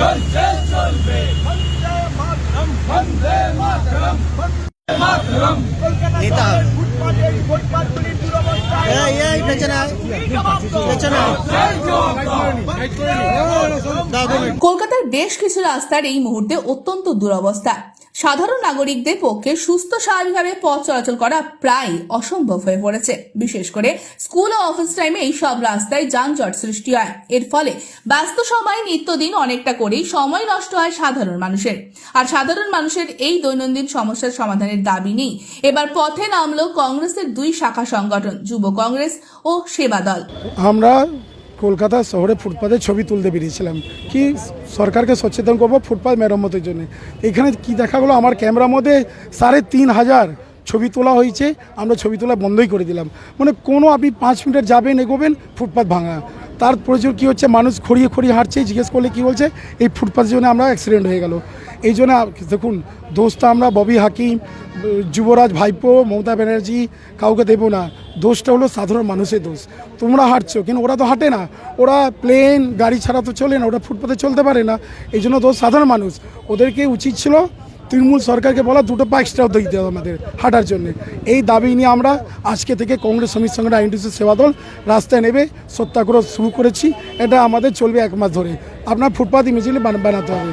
চলবে। কলকাতার বেশ কিছু রাস্তার এই মুহূর্তে অত্যন্ত দুরবস্থা সাধারণ নাগরিকদের পক্ষে সুস্থ, স্বাভাবিকভাবে পথ চলাচল করা প্রায় অসম্ভব হয়ে পড়েছে। বিশেষ করে স্কুল ও অফিস টাইমে এই সব রাস্তায় যানজট সৃষ্টি হয়। এর ফলে ব্যস্ত সময় নিত্যদিন অনেকটা করেই সময় নষ্ট হয় সাধারণ মানুষের। আর সাধারণ মানুষের এই দৈনন্দিন সমস্যার সমাধানের দাবি নেই। এবার পথে নামলো কংগ্রেসের দুই শাখা সংগঠন, যুব কংগ্রেস ও সেবা দল। আমরা কলকাতা শহরে ফুটপাতে ছবি তুলতে বেরিয়েছিলাম। কি সরকারকে সচেতন করব ফুটপাত মেরামতের জন্য। এখানে কি দেখা গেলো? আমার ক্যামেরার মধ্যে সাড়ে তিন হাজার ছবি তোলা হয়েছে। আমরা ছবি তোলা বন্ধই করে দিলাম। মানে কোনো আপনি পাঁচ মিনিট যাবেন, এগোবেন, ফুটপাত ভাঙা। তার প্রচুর কী হচ্ছে? মানুষ খড়িয়ে খড়িয়ে হাঁটছে, জিজ্ঞেস করলে কী বলছে? এই ফুটপাতের জন্য আমরা অ্যাক্সিডেন্ট হয়ে গেল। এই জন্য দেখুন, দোষটা আমরা ববি হাকিম, যুবরাজ ভাইপো, মমতা ব্যানার্জি কাউকে দেবো না। দোষটা হলো সাধারণ মানুষের দোষ। তোমরা হাঁটছো, কিন্তু ওরা তো হাঁটে না। ওরা প্লেন, গাড়ি ছাড়া তো চলে না, ওরা ফুটপাতে চলতে পারে না। এই জন্য দোষ সাধারণ মানুষ। ওদেরকে উচিত ছিল তৃণমূল সরকারকে বলা, দুটো পা এক্সট্রা দিতে হবে আমাদের হাঁটার জন্য। এই দাবি নিয়ে আমরা আজকে থেকে কংগ্রেস শ্রমিক সংগঠন আইনটিসি সেবা দল রাস্তায় নেবে সত্যাগ্রহ শুরু করেছি। এটা আমাদের চলবে এক মাস ধরে। আপনার ফুটপাত ইমেজিলি বানাতে হবে।